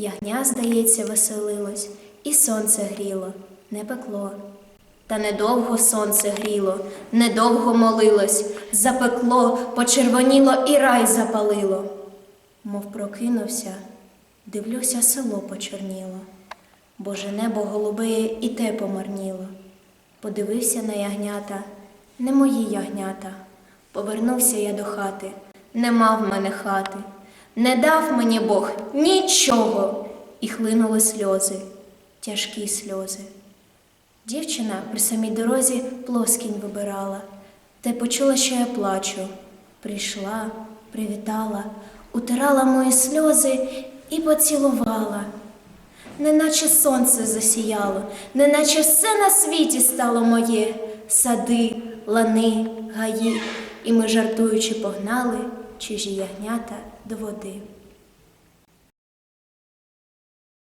Ягня, здається, веселилось, і сонце гріло, не пекло. Та недовго сонце гріло, недовго молилось, запекло, почервоніло і рай запалило. Мов прокинувся, дивлюся, село почорніло. Боже небо голубеє і те помарніло. Подивився на ягнята, не мої ягнята. Повернувся я до хати, нема в мене хати. Не дав мені Бог нічого. І хлинули сльози, тяжкі сльози. Дівчина при самій дорозі плоскінь вибирала, та й почула, що я плачу. Прийшла, привітала, утирала мої сльози і поцілувала. Неначе сонце засіяло, неначе все на світі стало моє, сади, лани, гаї, і ми, жартуючи, погнали чужі ягнята до води.